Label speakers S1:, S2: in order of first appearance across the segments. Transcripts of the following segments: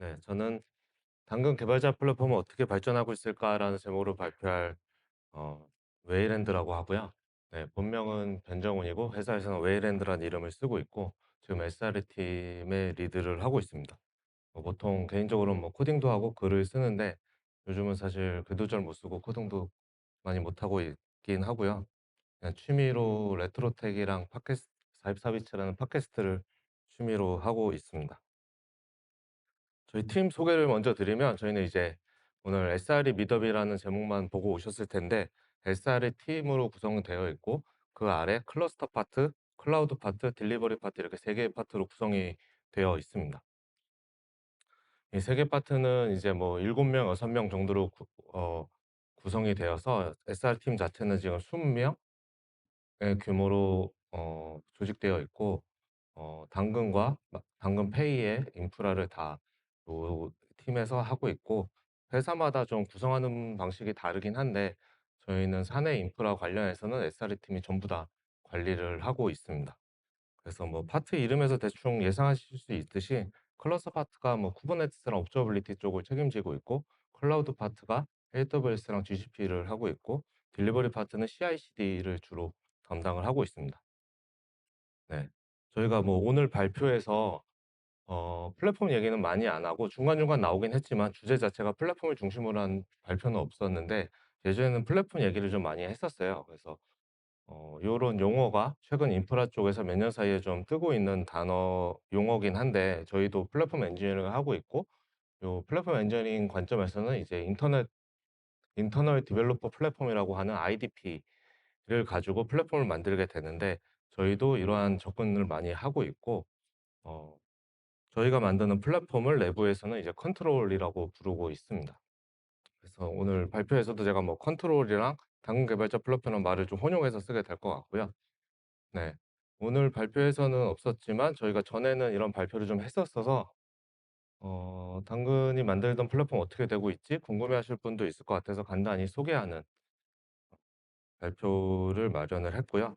S1: 네. 저는 "당근 개발자 플랫폼은 어떻게 발전하고 있을까?"라는 제목으로 발표할 어 웨이랜드라고 하고요. 네. 본명은 변정훈이고 회사에서는 웨이랜드라는 이름을 쓰고 있고 지금 SRE 팀의 리드를 하고 있습니다. 뭐 보통 개인적으로는 뭐 코딩도 하고 글을 쓰는데 요즘은 사실 글도 잘 못 쓰고 코딩도 많이 못하고 있긴 하고요. 그냥 취미로 레트로텍이랑 팟캐스트 사입 사비치라는 팟캐스트를 취미로 하고 있습니다. 저희 팀 소개를 먼저 드리면 저희는 이제 오늘 SRE 미더비라는 제목만 보고 오셨을 텐데 SRE 팀으로 구성되어 있고 그 아래 클러스터 파트, 클라우드 파트, 딜리버리 파트 이렇게 3 개의 파트로 구성이 되어 있습니다. 이3개 파트는 이제 뭐7 명, 6명 정도로 구 어 구성이 되어서 SR 팀 자체는 지금 20 명의 규모로 어 조직되어 있고 어 당근과 마 당근 페이의 인프라를 다 요 팀에서 하고 있고 회사마다 좀 구성하는 방식이 다르긴 한데 저희는 사내 인프라 관련해서는 SRE 팀이 전부 다 관리를 하고 있습니다. 그래서 뭐 파트 이름에서 대충 예상하실 수 있듯이 클러스터 파트가 뭐 쿠버네티스랑 옵저버빌리티 쪽을 책임지고 있고 클라우드 파트가 AWS랑 GCP를 하고 있고 딜리버리 파트는 CI/CD를 주로 담당을 하고 있습니다. 네. 저희가 뭐 오늘 발표에서 어 플랫폼 얘기는 많이 안 하고 중간중간 나오긴 했지만 주제 자체가 플랫폼을 중심으로 한 발표는 없었는데 예전에는 플랫폼 얘기를 좀 많이 했었어요. 그래서 어 요런 용어가 최근 인프라 쪽에서 몇 년 사이에 좀 뜨고 있는 단어 용어긴 한데 저희도 플랫폼 엔지니어링을 하고 있고 요 플랫폼 엔지니어링 관점에서는 이제 인터넷 인터널 디벨로퍼 플랫폼이라고 하는 IDP를 가지고 플랫폼을 만들게 되는데 저희도 이러한 접근을 많이 하고 있고 어 저희가 만드는 플랫폼을 내부에서는 이제 컨트롤이라고 부르고 있습니다. 그래서 오늘 발표에서도 제가 뭐 컨트롤이랑 당근 개발자 플랫폼이라는 말을 좀 혼용해서 쓰게 될 것 같고요. 네. 오늘 발표에서는 없었지만 저희가 전에는 이런 발표를 좀 했었어서 어 당근이 만들던 플랫폼 어떻게 되고 있지 궁금해하실 분도 있을 것 같아서 간단히 소개하는 발표를 마련을 했고요.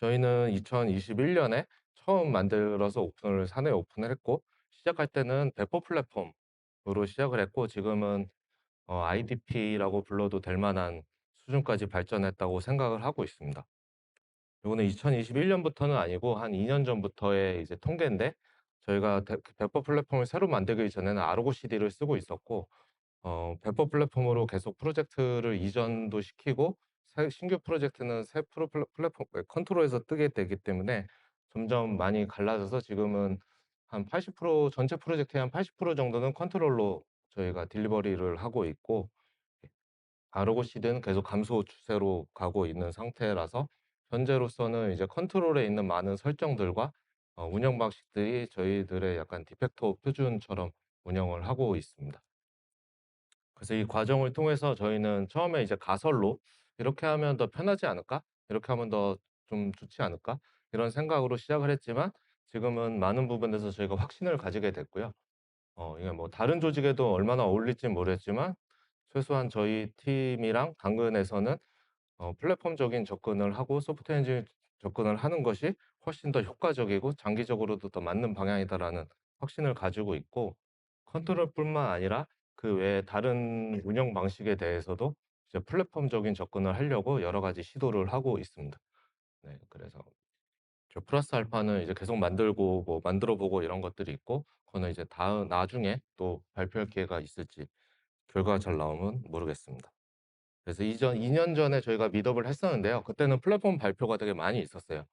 S1: 저희는 2021 년에 처음 만들어서 오픈을 사내 오픈을 했고 시작할 때는 배포 플랫폼으로 시작을 했고 지금은 어 IDP라고 불러도 될 만한 수준까지 발전했다고 생각을 하고 있습니다. 요거는 2021 년부터는 아니고 한 2 년 전부터의 이제 통계인데 저희가 대 그 배포 플랫폼을 새로 만들기 전에는 아르고 CD를 쓰고 있었고 어 배포 플랫폼으로 계속 프로젝트를 이전도 시키고 새 신규 프로젝트는 새 프로 플랫 플랫폼 그 컨트롤에서 뜨게 되기 때문에 점점 많이 갈라져서 지금은 한 80% 전체 프로젝트의 한 80% 정도는 컨트롤로 저희가 딜리버리를 하고 있고 아르고 시드는 계속 감소 추세로 가고 있는 상태라서 현재로서는 이제 컨트롤에 있는 많은 설정들과 어 운영 방식들이 저희들의 약간 디팩토 표준처럼 운영을 하고 있습니다. 그래서 이 과정을 통해서 저희는 처음에 이제 가설로 '이렇게 하면 더 편하지 않을까? 이렇게 하면 더 좀 좋지 않을까?' 이런 생각으로 시작을 했지만 지금은 많은 부분에서 저희가 확신을 가지게 됐고요. 어 이게 뭐 다른 조직에도 얼마나 어울릴지는 모르겠지만 최소한 저희 팀이랑 당근에서는 어 플랫폼적인 접근을 하고 소프트웨어 엔지니어링 접근을 하는 것이 훨씬 더 효과적이고 장기적으로도 더 맞는 방향이다라는 확신을 가지고 있고 컨트롤뿐만 아니라 그 외에 다른 운영 방식에 대해서도 이제 플랫폼적인 접근을 하려고 여러 가지 시도를 하고 있습니다. 네 그래서 저 플러스 알파는 이제 계속 만들고 뭐 만들어 보고 이런 것들이 있고 그거는 이제 다음 나중에 또 발표할 기회가 있을지 결과가 잘 나오면 모르겠습니다. 그래서 이전 2년 전에 저희가 미드업을 했었는데요. 그때는 플랫폼 발표가 되게 많이 있었어요.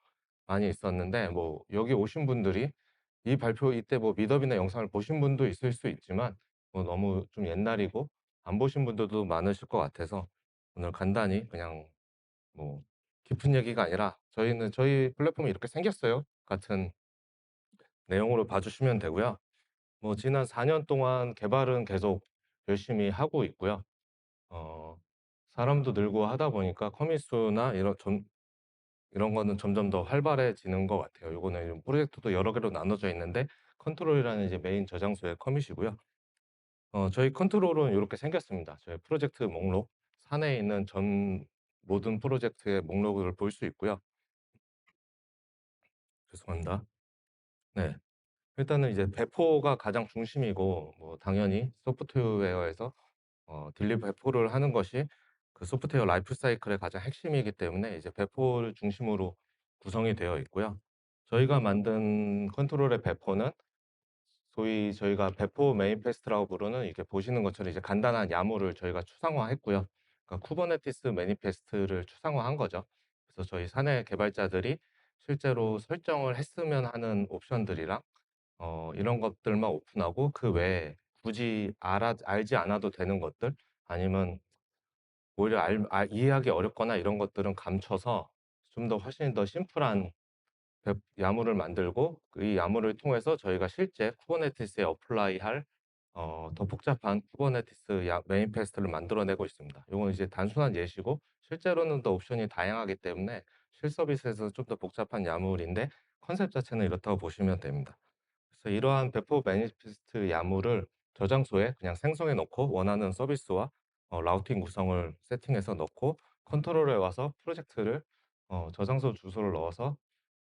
S1: 많이 있었는데 뭐 여기 오신 분들이 이 발표 이때 뭐 미드업이나 영상을 보신 분도 있을 수 있지만 뭐 너무 좀 옛날이고 안 보신 분들도 많으실 것 같아서 오늘 간단히 그냥 뭐 깊은 얘기가 아니라 "저희는 저희 플랫폼이 이렇게 생겼어요." 같은 내용으로 봐 주시면 되고요. 뭐 지난 4년 동안 개발은 계속 열심히 하고 있고요. 어 사람도 늘고 하다 보니까 커밋 수나 이런 점 이런 거는 점점 더 활발해지는 것 같아요. 요거는 프로젝트도 여러 개로 나눠져 있는데 컨트롤이라는 이제 메인 저장소의 커밋이고요. 어 저희 컨트롤은 요렇게 생겼습니다. 저희 프로젝트 목록 사내에 있는 전 모든 프로젝트의 목록을 볼 수 있고요. 죄송합니다. 네. 일단은 이제 배포가 가장 중심이고 뭐 당연히 소프트웨어에서 어 딜리 배포를 하는 것이 그 소프트웨어 라이프 사이클의 가장 핵심이기 때문에 이제 배포를 중심으로 구성이 되어 있고요. 저희가 만든 컨트롤의 배포는 소위 저희가 배포 매니페스트라고 부르는 이렇게 보시는 것처럼 이제 간단한 야무를 저희가 추상화했고요. 그러니까 쿠버네티스 매니페스트를 추상화한 거죠. 그래서 저희 사내 개발자들이 실제로 설정을 했으면 하는 옵션들이랑 어 이런 것들만 오픈하고 그 외에 굳이 알아 알지 않아도 되는 것들 아니면 오히려 알 아 이해하기 어렵거나 이런 것들은 감춰서 좀 더 훨씬 더 심플한 배 야무를 만들고 그이 야무를 통해서 저희가 실제 쿠버네티스에 어플라이할 어 더 복잡한 쿠버네티스 야 매니페스트를 만들어내고 있습니다. 요건 이제 단순한 예시고 실제로는 더 옵션이 다양하기 때문에 실서비스에서 좀 더 복잡한 야물인데 컨셉 자체는 이렇다고 보시면 됩니다. 그래서 이러한 배포 매니페스트 야무를 저장소에 그냥 생성해 놓고 원하는 서비스와 어 라우팅 구성을 세팅해서 넣고 컨트롤러에 와서 프로젝트를 어 저장소 주소를 넣어서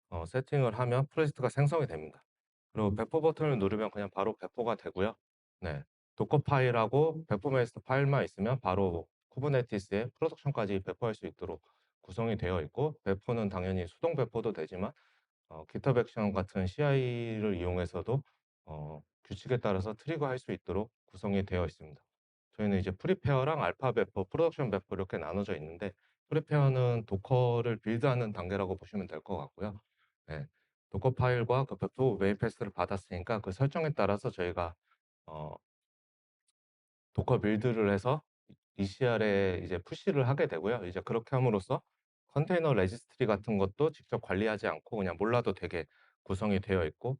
S1: 어 세팅을 하면 프로젝트가 생성이 됩니다. 그리고 배포 버튼을 누르면 그냥 바로 배포가 되고요. 네. 도커 파일하고 배포 매니페스트 파일만 있으면 바로 쿠버네티스에 프로덕션까지 배포할 수 있도록 구성이 되어 있고 배포는 당연히 수동 배포도 되지만 어 GitHub 액션 같은 CI를 이용해서도 어 규칙에 따라서 트리거할 수 있도록 구성이 되어 있습니다. 저희는 이제 프리페어랑 알파 배포, 프로덕션 배포 이렇게 나눠져 있는데 프리페어는 도커를 빌드하는 단계라고 보시면 될 것 같고요. 네. 도커 파일과 그 배포 매니페스트를 받았으니까 그 설정에 따라서 저희가 어 도커 빌드를 해서 ECR에 이제 푸시를 하게 되고요. 이제 그렇게 함으로써 컨테이너 레지스트리 같은 것도 직접 관리하지 않고 그냥 몰라도 되게 구성이 되어 있고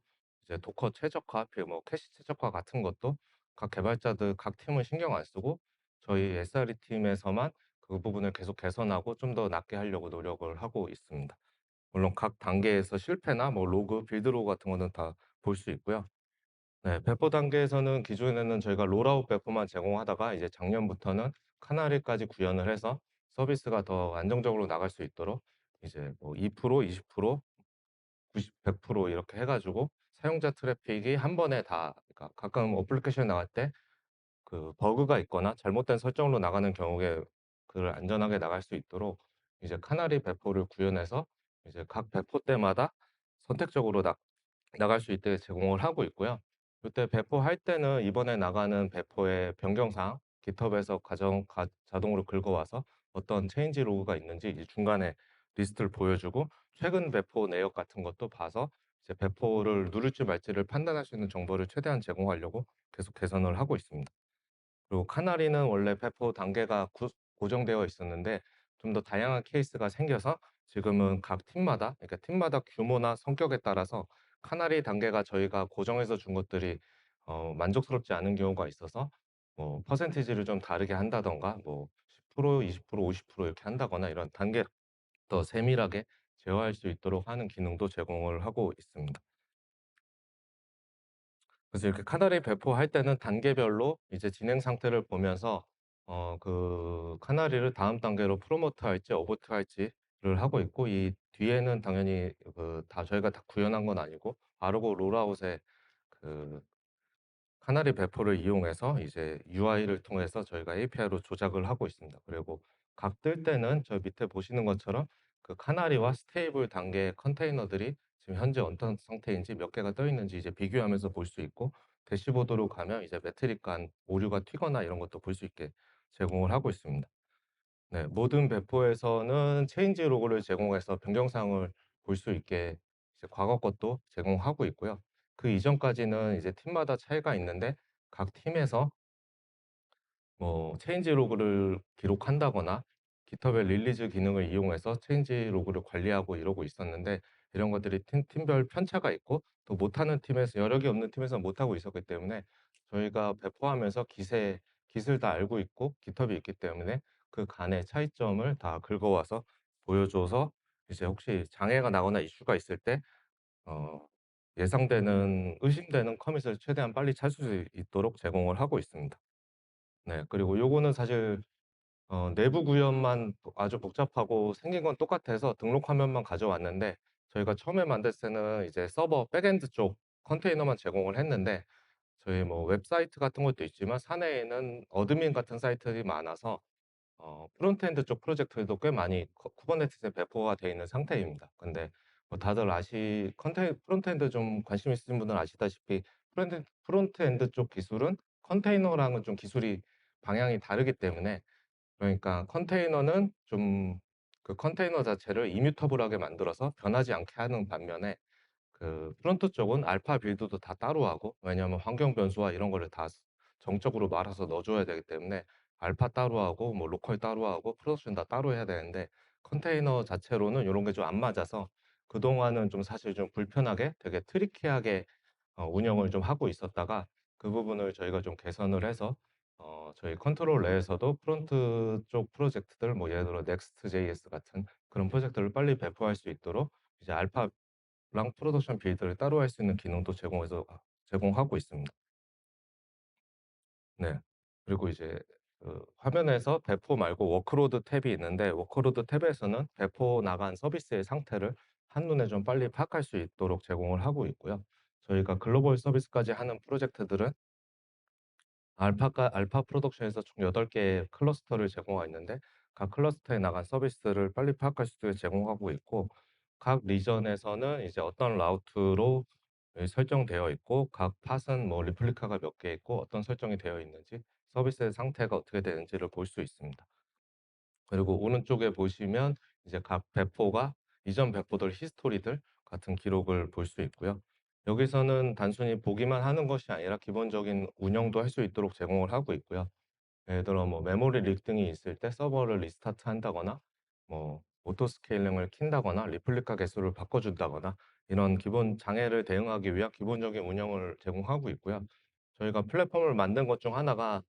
S1: 이제 도커 최적화, 그뭐 캐시 최적화 같은 것도 각 개발자들 각 팀은 신경 안 쓰고 저희 SRE 팀에서만 그 부분을 계속 개선하고 좀 더 낫게 하려고 노력을 하고 있습니다. 물론 각 단계에서 실패나 뭐 로그, 빌드 로그 같은 거는 다 볼 수 있고요. 네. 배포 단계에서는 기존에는 저희가 롤아웃 배포만 제공하다가 이제 작년부터는 카나리까지 구현을 해서 서비스가 더 안정적으로 나갈 수 있도록 이제 뭐 2% 20% 90 100% 이렇게 해 가지고 사용자 트래픽이 한 번에 다 그러니까 가끔 어플리케이션이 나갈 때 그 버그가 있거나 잘못된 설정으로 나가는 경우에 그걸 안전하게 나갈 수 있도록 이제 카나리 배포를 구현해서 이제 각 배포 때마다 선택적으로 나 나갈 수 있게 제공을 하고 있고요. 그때 배포할 때는 이번에 나가는 배포의 변경사항 GitHub에서 가정 가 자동으로 긁어와서 어떤 체인지 로그가 있는지 이제 중간에 리스트를 보여주고 최근 배포 내역 같은 것도 봐서 이제 배포를 누를지 말지를 판단할 수 있는 정보를 최대한 제공하려고 계속 개선을 하고 있습니다. 그리고 카나리는 원래 배포 단계가 구 고정되어 있었는데 좀 더 다양한 케이스가 생겨서 지금은 각 팀마다 그러니까 팀마다 규모나 성격에 따라서 카나리 단계가 저희가 고정해서 준 것들이 어 만족스럽지 않은 경우가 있어서 뭐 퍼센티지를 좀 다르게 한다든가 뭐 10% 20% 50% 이렇게 한다거나 이런 단계 더 세밀하게 제어할 수 있도록 하는 기능도 제공을 하고 있습니다. 그래서 이렇게 카나리 배포할 때는 단계별로 이제 진행 상태를 보면서 어 그 카나리를 다음 단계로 프로모트 할지 어보트 할지 를 하고 있고 이 뒤에는 당연히 그 다 저희가 다 구현한 건 아니고 바르고 롤아웃에 그 카나리 배포를 이용해서 이제 UI를 통해서 저희가 API로 조작을 하고 있습니다. 그리고 각 뜰 때는 저 밑에 보시는 것처럼 그 카나리와 스테이블 단계의 컨테이너들이 지금 현재 어떤 상태인지 몇 개가 떠 있는지 이제 비교하면서 볼 수 있고 대시보드로 가면 이제 매트릭 간 오류가 튀거나 이런 것도 볼 수 있게 제공을 하고 있습니다. 네. 모든 배포에서는 체인지 로그를 제공해서 변경사항을 볼 수 있게 이제 과거 것도 제공하고 있고요. 그 이전까지는 이제 팀마다 차이가 있는데 각 팀에서 뭐 체인지 로그를 기록한다거나 GitHub의 릴리즈 기능을 이용해서 체인지 로그를 관리하고 이러고 있었는데 이런 것들이 팀 팀별 편차가 있고 또 못하는 팀에서 여력이 없는 팀에서는 못하고 있었기 때문에 저희가 배포하면서 기세 깃을 다 알고 있고 GitHub이 있기 때문에 그 간의 차이점을 다 긁어와서 보여줘서 이제 혹시 장애가 나거나 이슈가 있을 때 어 예상되는 의심되는 커밋을 최대한 빨리 찾을 수 있도록 제공을 하고 있습니다. 네. 그리고 요거는 사실 어 내부 구현만 보 아주 복잡하고 생긴 건 똑같아서 등록 화면만 가져왔는데 저희가 처음에 만들었을 때는 이제 서버 백엔드 쪽 컨테이너만 제공을 했는데 저희 뭐 웹사이트 같은 것도 있지만 사내에는 어드민 같은 사이트들이 많아서 어 프론트엔드 쪽 프로젝트들도 꽤 많이 코 쿠버네티스에 배포가 돼 있는 상태입니다. 근데 뭐 다들 아시 컨테이 프론트엔드 좀 관심 있으신 분들은 아시다시피 프론트 프론트엔드 쪽 기술은 컨테이너랑은 좀 기술이 방향이 다르기 때문에 그러니까 컨테이너는 좀 그 컨테이너 자체를 이뮤터블하게 만들어서 변하지 않게 하는 반면에 그 프론트 쪽은 알파 빌드도 다 따로 하고 왜냐하면 환경 변수와 이런 거를 다스 정적으로 말아서 넣어 줘야 되기 때문에 알파 따로 하고 뭐 로컬 따로 하고 프로덕션 다 따로 해야 되는데 컨테이너 자체로는 요런 게 좀 안 맞아서 그동안은 좀 사실 좀 불편하게 되게 트리키하게 어 운영을 좀 하고 있었다가 그 부분을 저희가 좀 개선을 해서 어 저희 컨트롤 내에서도 프론트 쪽 프로젝트들 뭐 예를 들어 넥스트.js 같은 그런 프로젝트를 빨리 배포할 수 있도록 이제 알파 랑 프로덕션 빌드를 따로 할 수 있는 기능도 제공해서 아 제공하고 있습니다. 네. 그리고 이제 그 화면에서 배포 말고 워크로드 탭이 있는데 워크로드 탭에서는 배포 나간 서비스의 상태를 한눈에 좀 빨리 파악할 수 있도록 제공을 하고 있고요. 저희가 글로벌 서비스까지 하는 프로젝트들은 알파가 알파 프로덕션에서 총 8 개의 클러스터를 제공하고 있는데 각 클러스터에 나간 서비스를 빨리 파악할 수 있도록 제공하고 있고 각 리전에서는 이제 어떤 라우트로 예 설정되어 있고 각 팟은 뭐 리플리카가 몇 개 있고 어떤 설정이 되어 있는지 서비스의 상태가 어떻게 되는지를 볼 수 있습니다. 그리고 오른쪽에 보시면 이제 각 배포가 이전 배포들 히스토리들 같은 기록을 볼 수 있고요. 여기서는 단순히 보기만 하는 것이 아니라 기본적인 운영도 할 수 있도록 제공을 하고 있고요. 예를 들어 뭐 메모리 릭 등이 있을 때 서버를 리스타트 한다거나 뭐 오토 스케일링을 킨다거나 리플리카 개수를 바꿔 준다거나 이런 기본 장애를 대응하기 위한 기본적인 운영을 제공하고 있고요. 저희가 플랫폼을 만든 것 중 하나가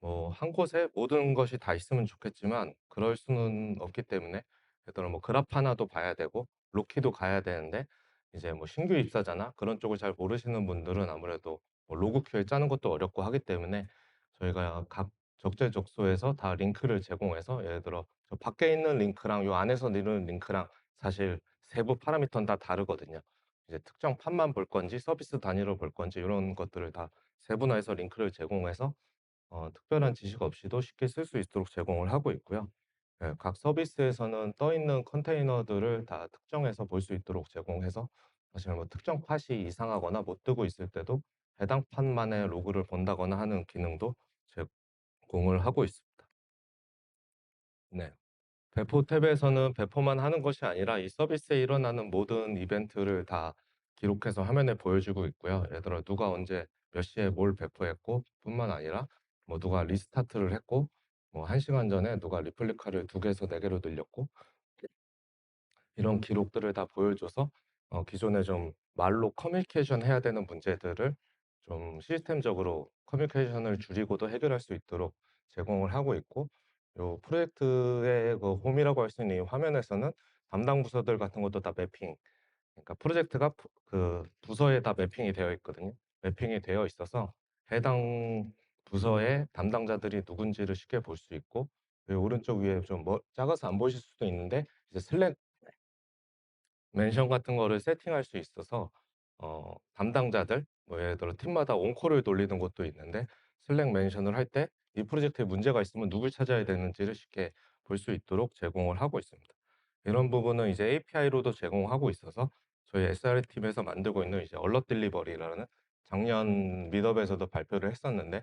S1: 뭐 한 곳에 모든 것이 다 있으면 좋겠지만 그럴 수는 없기 때문에 예를 들어 뭐 그라파나도 봐야 되고 로키도 가야 되는데 이제 뭐 신규 입사자나 그런 쪽을 잘 모르시는 분들은 아무래도 뭐 로그 큐엘 짜는 것도 어렵고 하기 때문에 저희가 각 적재적소에서 다 링크를 제공해서 예를 들어 저 밖에 있는 링크랑 요 안에서 누르는 링크랑 사실 세부 파라미터는 다 다르거든요. 이제 특정 팟만 볼 건지 서비스 단위로 볼 건지 요런 것들을 다 세분화해서 링크를 제공해서 어 특별한 지식 없이도 쉽게 쓸 수 있도록 제공을 하고 있고요. 예 각 서비스에서는 떠 있는 컨테이너들을 다 특정해서 볼 수 있도록 제공해서 사실 뭐 특정 팟이 이상하거나 못 뜨고 있을 때도 해당 팟만의 로그를 본다거나 하는 기능도 제공을 하고 있습니다. 네. 배포 탭에서는 배포만 하는 것이 아니라 이 서비스에 일어나는 모든 이벤트를 다 기록해서 화면에 보여주고 있고요. 예를 들어 누가 언제 몇 시에 뭘 배포했고 뿐만 아니라 뭐 누가 리스타트를 했고 뭐 1 시간 전에 누가 리플리카를 2 개에서 4 개로 늘렸고 이런 기록들을 다 보여줘서 어 기존에 좀 말로 커뮤니케이션 해야 되는 문제들을 좀 시스템적으로 커뮤니케이션을 줄이고도 해결할 수 있도록 제공을 하고 있고 요 프로젝트의 그 홈이라고 할 수 있는 이 화면에서는 담당 부서들 같은 것도 다 매핑 그러니까 프로젝트가 프그 부서에 다 매핑이 되어 있거든요. 매핑이 되어 있어서 해당 부서의 담당자들이 누군지를 쉽게 볼 수 있고 요 오른쪽 위에 좀뭐 작아서 안 보실 수도 있는데 이제 슬랙 멘션 같은 거를 세팅할 수 있어서 어 담당자들 뭐 예를 들어 팀마다 온콜을 돌리는 곳도 있는데 슬랙 멘션을 할 때 이 프로젝트에 문제가 있으면 누굴 찾아야 되는지를 쉽게 볼 수 있도록 제공을 하고 있습니다. 이런 부분은 이제 API로도 제공하고 있어서 저희 SRE 팀에서 만들고 있는 이제 얼럿 딜리버리라는 작년 미드업에서도 발표를 했었는데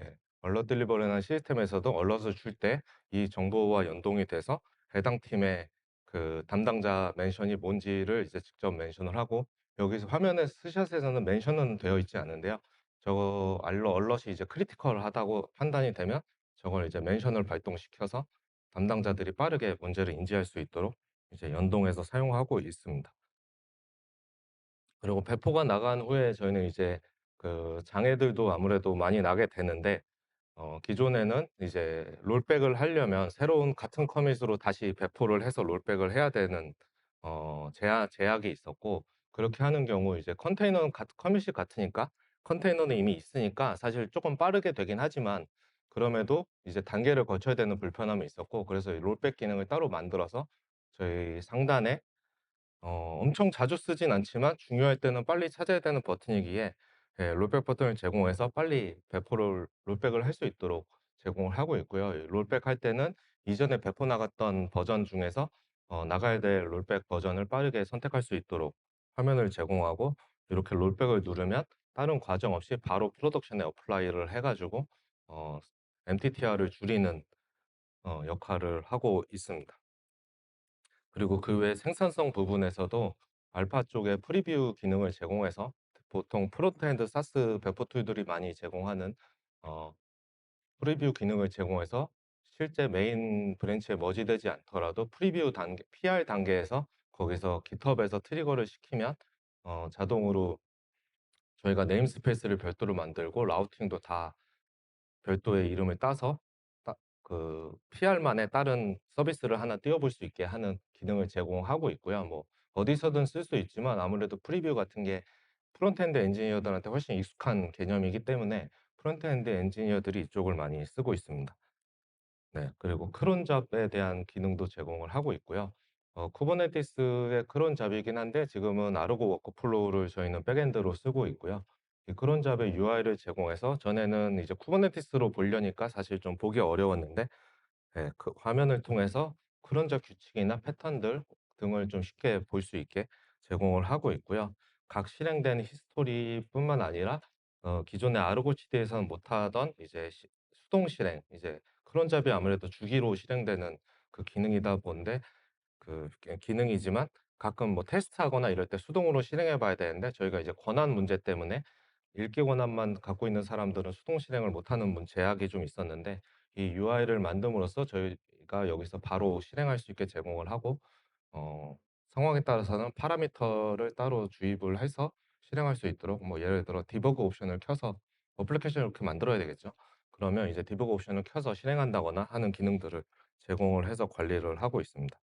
S1: 예 얼럿 딜리버리라는 시스템에서도 얼럿을 줄 때 이 정보와 연동이 돼서 해당 팀의 그 담당자 멘션이 뭔지를 이제 직접 멘션을 하고 여기서 화면에 스샷에서는 멘션은 되어 있지 않은데요. 저거 알러 얼럿이 이제 크리티컬하다고 판단이 되면 저걸 이제 멘션을 발동시켜서 담당자들이 빠르게 문제를 인지할 수 있도록 이제 연동해서 사용하고 있습니다. 그리고 배포가 나간 후에 저희는 이제 그 장애들도 아무래도 많이 나게 되는데 어 기존에는 이제 롤백을 하려면 새로운 같은 커밋으로 다시 배포를 해서 롤백을 해야 되는 어 제한 제약이 있었고 그렇게 하는 경우 이제 컨테이너는 같 커밋이 같으니까 컨테이너는 이미 있으니까 사실 쪼끔 빠르게 되긴 하지만 그럼에도 이제 단계를 거쳐야 되는 불편함이 있었고 그래서 이 롤백 기능을 따로 만들어서 저희 상단에 어 엄청 자주 쓰진 않지만 중요할 때는 빨리 찾아야 되는 버튼이기에 예 롤백 버튼을 제공해서 빨리 배포를 롤백을 할 수 있도록 제공을 하고 있고요. 이 롤백 할 때는 이전에 배포 나갔던 버전 중에서 어 나가야 될 롤백 버전을 빠르게 선택할 수 있도록 화면을 제공하고 이렇게 롤백을 누르면 다른 과정 없이 바로 프로덕션에 어플라이를 해 가지고 어 MTTR을 줄이는 어 역할을 하고 있습니다. 그리고 그 외에 생산성 부분에서도 알파 쪽에 프리뷰 기능을 제공해서 보통 프론트엔드 사스 배포 툴들이 많이 제공하는 어 프리뷰 기능을 제공해서 실제 메인 브랜치에 머지되지 않더라도 프리뷰 단계 PR 단계에서 거기서 깃허브에서 트리거를 시키면 어 자동으로 저희가 네임스페이스를 별도로 만들고 라우팅도 다 별도의 이름을 따서 딱그 PR만의 다른 서비스를 하나 띄워 볼 수 있게 하는 기능을 제공하고 있고요. 뭐 어디서든 쓸 수 있지만 아무래도 프리뷰 같은 게 프론트엔드 엔지니어들한테 훨씬 익숙한 개념이기 때문에 프론트엔드 엔지니어들이 이쪽을 많이 쓰고 있습니다. 네. 그리고 크론 잡에 대한 기능도 제공을 하고 있고요. 어 쿠버네티스의 크론 잡이긴 한데 지금은 아르고 워크플로우를 저희는 백엔드로 쓰고 있고요. 이 크론 잡의 UI를 제공해서 전에는 이제 쿠버네티스로 보려니까 사실 좀 보기 어려웠는데 예 그 화면을 통해서 크론 잡 규칙이나 패턴들 등을 좀 쉽게 볼 수 있게 제공을 하고 있고요. 각 실행된 히스토리뿐만 아니라 어 기존의 아르고 치드에서는 못하던 이제 시 수동 실행 이제 크론 잡이 아무래도 주기로 실행되는 그 기능이다 본데 그기 기능이지만 가끔 뭐 테스트하거나 이럴 때 수동으로 실행해 봐야 되는데 저희가 이제 권한 문제 때문에 읽기 권한만 갖고 있는 사람들은 수동 실행을 못하는 문 제약이 좀 있었는데 이 UI를 만듦으로써 저희가 여기서 바로 실행할 수 있게 제공을 하고 어 상황에 따라서는 파라미터를 따로 주입을 해서 실행할 수 있도록 뭐 예를 들어 디버그 옵션을 켜서 어플리케이션을 이렇게 만들어야 되겠죠. 그러면 이제 디버그 옵션을 켜서 실행한다거나 하는 기능들을 제공을 해서 관리를 하고 있습니다.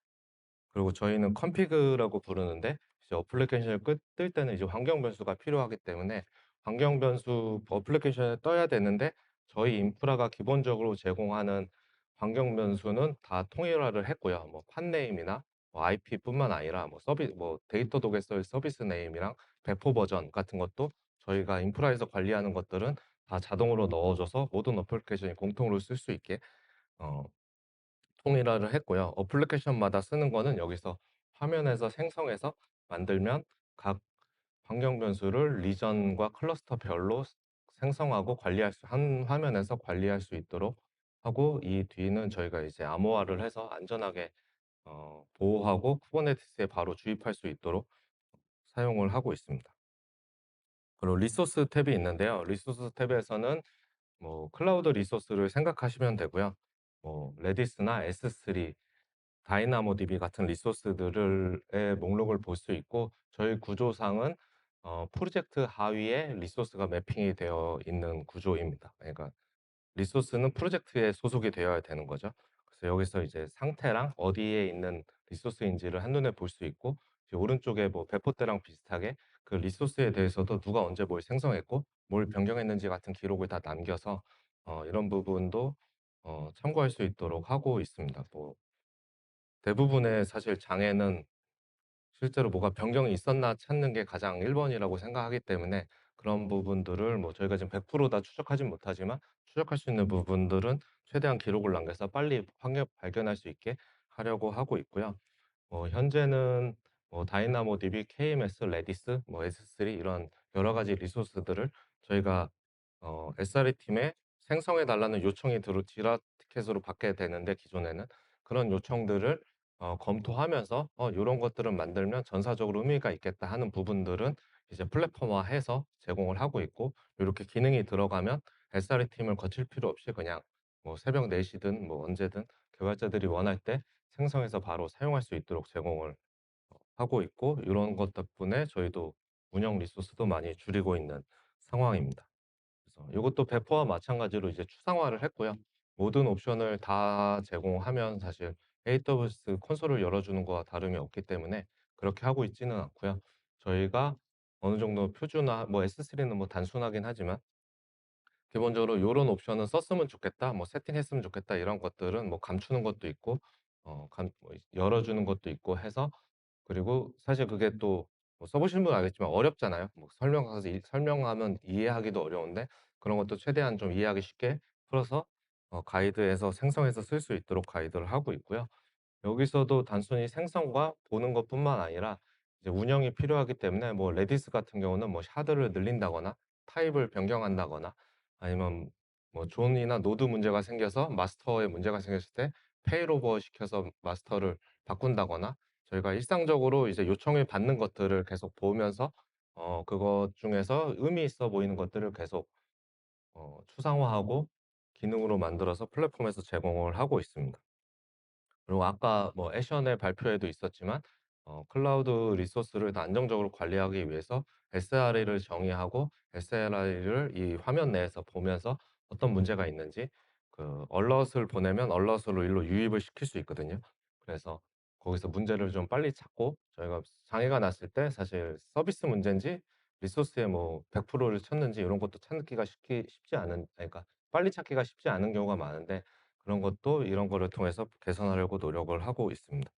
S1: 그리고 저희는 컨피그라고 부르는데 이제 어플리케이션을 끄 뜰 때는 이제 환경 변수가 필요하기 때문에 환경 변수 어플리케이션에 떠야 되는데 저희 인프라가 기본적으로 제공하는 환경 변수는 다 통일화를 했고요. 뭐 팟네임이나 뭐 IP뿐만 아니라 뭐 서비 뭐 데이터 도개설 서비스 네임이랑 배포 버전 같은 것도 저희가 인프라에서 관리하는 것들은 다 자동으로 넣어 줘서 모든 어플리케이션이 공통으로 쓸 수 있게 어 통일화를 했고요. 어플리케이션마다 쓰는 거는 여기서 화면에서 생성해서 만들면 각 환경 변수를 리전과 클러스터별로 스 생성하고 관리할 수 한 화면에서 관리할 수 있도록 하고 이 뒤는 저희가 이제 암호화를 해서 안전하게 어 보호하고 쿠버네티스에 바로 주입할 수 있도록 사용을 하고 있습니다. 그리고 리소스 탭이 있는데요. 리소스 탭에서는 뭐 클라우드 리소스를 생각하시면 되고요. 뭐 레디스나 S3, 다이나모DB 같은 리소스들을 의 목록을 볼 수 있고 저희 구조상은 어 프로젝트 하위에 리소스가 매핑이 되어 있는 구조입니다. 그러니까 리소스는 프로젝트에 소속이 되어야 되는 거죠. 그래서 여기서 이제 상태랑 어디에 있는 리소스인지를 한눈에 볼 수 있고 오른쪽에 뭐 배포대랑 비슷하게 그 리소스에 대해서도 누가 언제 뭘 생성했고 뭘 변경했는지 같은 기록을 다 남겨서 어 이런 부분도 어 참고할 수 있도록 하고 있습니다. 뭐 대부분의 사실 장애는 실제로 뭐가 변경이 있었나 찾는 게 가장 1 번이라고 생각하기 때문에 그런 부분들을 뭐 저희가 지금 100%다 추적하진 못하지만 추적할 수 있는 부분들은 최대한 기록을 남겨서 빨리 확연 발견할 수 있게 하려고 하고 있고요. 뭐 현재는 뭐 다이나모DB, KMS, 레디스, 뭐 S3 이런 여러 가지 리소스들을 저희가 어 SRE 팀에 생성해 달라는 요청이 들어 지라 티켓으로 받게 되는데 기존에는 그런 요청들을 어 검토하면서 '어 요런 것들은 만들면 전사적으로 의미가 있겠다.' 하는 부분들은 이제 플랫폼화해서 제공을 하고 있고 요렇게 기능이 들어가면 SRE 팀을 거칠 필요 없이 그냥 뭐 새벽 4 시든 뭐 언제든 개발자들이 원할 때 생성해서 바로 사용할 수 있도록 제공을 어 하고 있고 요런 것 덕분에 저희도 운영 리소스도 많이 줄이고 있는 상황입니다. 그래서 요것도 배포와 마찬가지로 이제 추상화를 했고요. 모든 옵션을 다 제공하면 사실 AWS 콘솔을 열어주는 거와 다름이 없기 때문에 그렇게 하고 있지는 않고요. 저희가 어느 정도 표준화 뭐 S3는 뭐 단순하긴 하지만 기본적으로 '요런 옵션은 썼으면 좋겠다. 뭐 세팅했으면 좋겠다.' 이런 것들은 뭐 감추는 것도 있고 어 감 뭐 열어 주는 것도 있고 해서 그리고 사실 그게 또 뭐 써 보신 분은 알겠지만 어렵잖아요. 뭐 설명하서 이 설명하면 이해하기도 어려운데 그런 것도 최대한 좀 이해하기 쉽게 풀어서 어 가이드에서 생성해서 쓸 수 있도록 가이드를 하고 있고요. 여기서도 단순히 생성과 보는 것뿐만 아니라 이제 운영이 필요하기 때문에 뭐 레디스 같은 경우는 뭐 샤드를 늘린다거나 타입을 변경한다거나 아니면 뭐 존이나 노드 문제가 생겨서 마스터에 문제가 생겼을 때 페일오버 시켜서 마스터를 바꾼다거나 저희가 일상적으로 이제 요청을 받는 것들을 계속 보면서 어 그것 중에서 의미 있어 보이는 것들을 계속 어 추상화하고 기능으로 만들어서 플랫폼에서 제공을 하고 있습니다. 그리고 아까 뭐 애션의 발표에도 있었지만 어 클라우드 리소스를 더 안정적으로 관리하기 위해서 SLA를 정의하고 SLA를 이 화면 내에서 보면서 어떤 문제가 있는지 그 얼럿을 보내면 얼럿으로 일로 유입을 시킬 수 있거든요. 그래서 거기서 문제를 좀 빨리 찾고 저희가 장애가 났을 때 사실 서비스 문제인지 리소스에 뭐 100%를 쳤는지 이런 것도 찾기가 쉽기 쉽지 않은 그러니까 빨리 찾기가 쉽지 않은 경우가 많은데 그런 것도 이런 거를 통해서 개선하려고 노력을 하고 있습니다.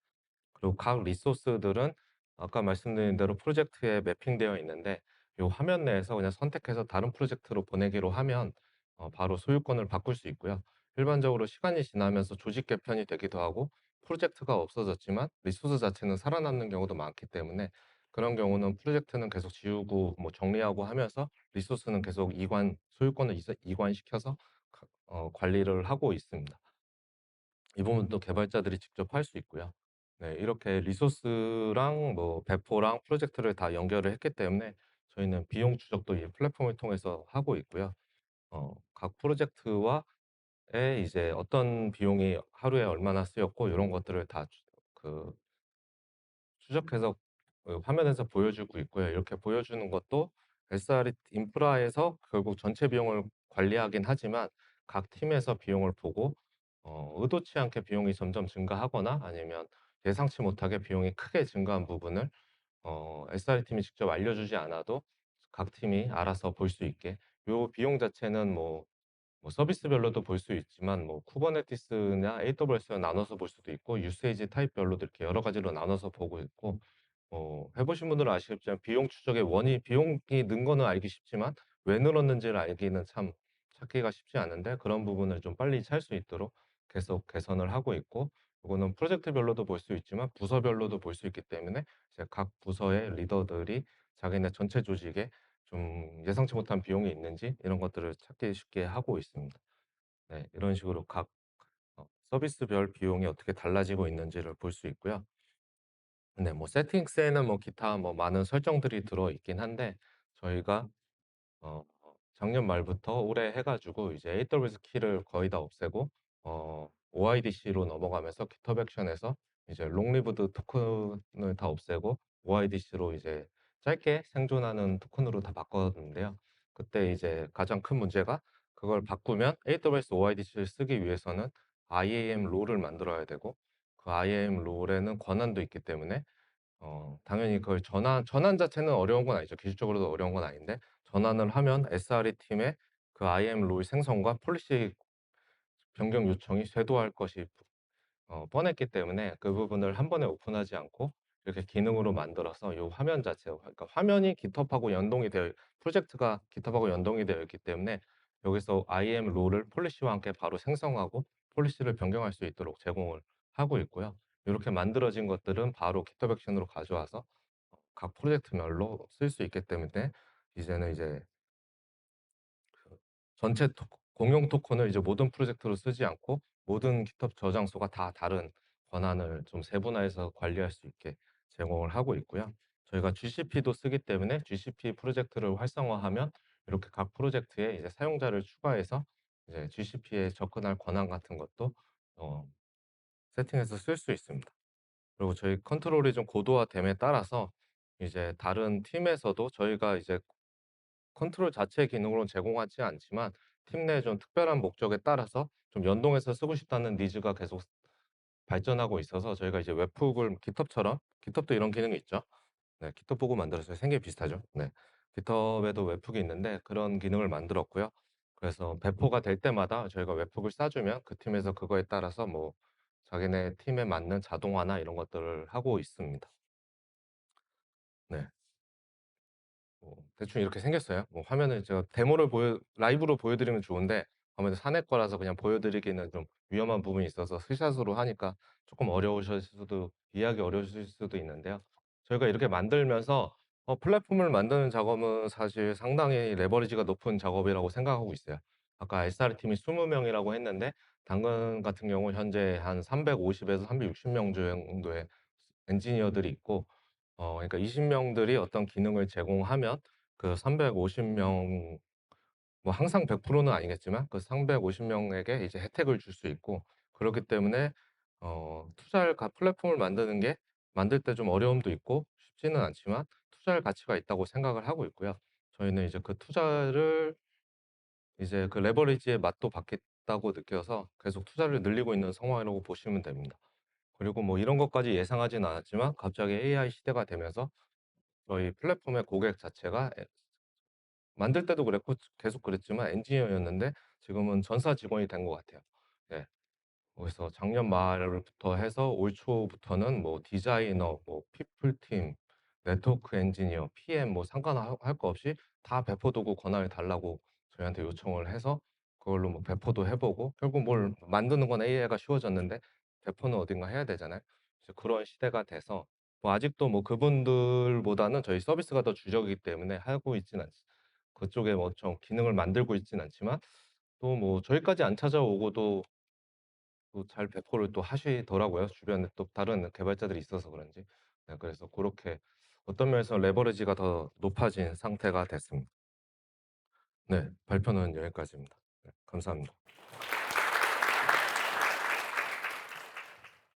S1: 그리고 각 리소스들은 아까 말씀드린 대로 프로젝트에 매핑되어 있는데 요 화면 내에서 그냥 선택해서 다른 프로젝트로 보내기로 하면 어 바로 소유권을 바꿀 수 있고요. 일반적으로 시간이 지나면서 조직 개편이 되기도 하고 프로젝트가 없어졌지만 리소스 자체는 살아남는 경우도 많기 때문에 그런 경우는 프로젝트는 계속 지우고 뭐 정리하고 하면서 리소스는 계속 이관 소유권을 이관시켜서 가어 관리를 하고 있습니다. 이 부분도 개발자들이 직접 할 수 있고요. 네 이렇게 리소스랑 뭐 배포랑 프로젝트를 다 연결을 했기 때문에 저희는 비용 추적도 이 플랫폼을 통해서 하고 있고요. 어 각 프로젝트와 에 이제 어떤 비용이 하루에 얼마나 쓰였고 요런 것들을 다 추 그 추적해서 그 화면에서 보여주고 있고요. 이렇게 보여주는 것도 SRE 인프라에서 결국 전체 비용을 관리하긴 하지만 각 팀에서 비용을 보고 어 의도치 않게 비용이 점점 증가하거나 아니면 예상치 못하게 비용이 크게 증가한 부분을 어 SRE 팀이 직접 알려주지 않아도 각 팀이 알아서 볼 수 있게. 요 비용 자체는 뭐 뭐 서비스별로도 볼 수 있지만 뭐 쿠버네티스나 AWS로 나눠서 볼 수도 있고 유세이지 타입별로도 이렇게 여러 가지로 나눠서 보고 있고 어 해 보신 분들은 아시겠지만 비용 추적의 원인 비용이 는 거는 알기 쉽지만 왜 늘었는지를 알기는 참 찾기가 쉽지 않은데 그런 부분을 좀 빨리 찾을 수 있도록 계속 개선을 하고 있고 요거는 프로젝트별로도 볼 수 있지만 부서별로도 볼 수 있기 때문에 각 부서의 리더들이 자기네 전체 조직에 좀 예상치 못한 비용이 있는지 이런 것들을 찾기 쉽게 하고 있습니다. 네 이런 식으로 각 어 서비스별 비용이 어떻게 달라지고 있는지를 볼 수 있고요. 네 뭐 세팅스에는 뭐 기타 뭐 많은 설정들이 들어 있긴 한데 저희가 어 작년 말부터 올해 해 가지고 이제 AWS 키를 거의 다 없애고 어 OIDC로 넘어가면서 GitHub 액션에서 이제 롱 리브드 토큰을 다 없애고 OIDC로 이제 짧게 생존하는 토큰으로 다 바꿨는데요. 그때 이제 가장 큰 문제가 그걸 바꾸면 AWS OIDC를 쓰기 위해서는 IAM 롤을 만들어야 되고 그 IAM 롤에는 권한도 있기 때문에 어 당연히 그걸 전환 전환 자체는 어려운 건 아니죠. 기술적으로도 어려운 건 아닌데 전환을 하면 SRE 팀의 그 IAM 롤 생성과 폴리시 변경 요청이 쇄도할 것이 어 뻔했기 때문에 그 부분을 한 번에 오픈하지 않고 이렇게 기능으로 만들어서 요 화면 자체 그러니까 화면이 GitHub하고 연동이 되어 프로젝트가 GitHub하고 연동이 되어 있기 때문에 여기서 IAM 롤을 폴리시와 함께 바로 생성하고 폴리시를 변경할 수 있도록 제공을 하고 있고요. 요렇게 만들어진 것들은 바로 GitHub 액션으로 가져와서 어각 프로젝트별로 쓸 수 있기 때문에 이제는 이제 그 전체 토 공용 토큰을 이제 모든 프로젝트로 쓰지 않고 모든 GitHub 저장소가 다 다른 권한을 좀 세분화해서 관리할 수 있게 제공을 하고 있고요. 저희가 GCP도 쓰기 때문에 GCP 프로젝트를 활성화하면 이렇게 각 프로젝트에 이제 사용자를 추가해서 이제 GCP에 접근할 권한 같은 것도 어 세팅해서 쓸 수 있습니다. 그리고 저희 컨트롤이 좀 고도화됨에 따라서 이제 다른 팀에서도 저희가 이제 컨트롤 자체의 기능으로는 제공하지 않지만 팀 내에 좀 특별한 목적에 따라서 좀 연동해서 쓰고 싶다는 니즈가 계속 발전하고 있어서 저희가 이제 웹훅을 GitHub처럼 GitHub도 이런 기능이 있죠. 네 GitHub 보고 만들었어요. 생긴 비슷하죠. 네. GitHub에도 웹훅이 있는데 그런 기능을 만들었고요. 그래서 배포가 될 때마다 저희가 웹훅을 쏴 주면 그 팀에서 그거에 따라서 뭐 자기네 팀에 맞는 자동화나 이런 것들을 하고 있습니다. 네. 뭐 대충 이렇게 생겼어요. 뭐 화면을 제가 데모를 보여 라이브로 보여드리면 좋은데 아무래도 사내 거라서 그냥 보여드리기는 좀 위험한 부분이 있어서 스샷으로 하니까 조금 어려우실 수도 이해하기 어려우실 수도 있는데요. 저희가 이렇게 만들면서 어 플랫폼을 만드는 작업은 사실 상당히 레버리지가 높은 작업이라고 생각하고 있어요. 아까 SR 팀이 20 명이라고 했는데 당근 같은 경우 현재 한 350에서 360명 정도의 엔지니어들이 있고 어 그러니까 20 명들이 어떤 기능을 제공하면 그 350명 뭐 항상 100%는 아니겠지만 그 350 명에게 이제 혜택을 줄 수 있고 그렇기 때문에 어 투자할 가 플랫폼을 만드는 게 만들 때 좀 어려움도 있고 쉽지는 않지만 투자할 가치가 있다고 생각을 하고 있고요. 저희는 이제 그 투자를 이제 그 레버리지의 맛도 봤겠다고 느껴서 계속 투자를 늘리고 있는 상황이라고 보시면 됩니다. 그리고 뭐 이런 것까지 예상하진 않았지만 갑자기 AI 시대가 되면서 저희 플랫폼의 고객 자체가 에 만들 때도 그랬고 계속 그랬지만 엔지니어였는데 지금은 전사 직원이 된 것 같아요. 예. 그래서 작년 말부터 해서 올 초부터는 뭐 디자이너, 뭐 피플팀, 네트워크 엔지니어, PM 뭐 상관할 거 없이 다 배포 도구 권한을 달라고 저희한테 요청을 해서 그걸로 뭐 배포도 해 보고 결국 뭘 만드는 건 AI가 쉬워졌는데 배포는 어딘가 해야 되잖아요. 이제 그런 시대가 돼서 뭐 아직도 뭐 그분들보다는 저희 서비스가 더 주력이기 때문에 하고 있진 않 그쪽에 뭐 좀 기능을 만들고 있진 않지만 또 뭐 저희까지 안 찾아오고도 또 잘 배포를 또 하시더라고요. 주변에 또 다른 개발자들이 있어서 그런지. 네 그래서 고렇게 어떤 면에서 레버리지가 더 높아진 상태가 됐습니다. 네. 발표는 여기까지입니다. 네 감사합니다.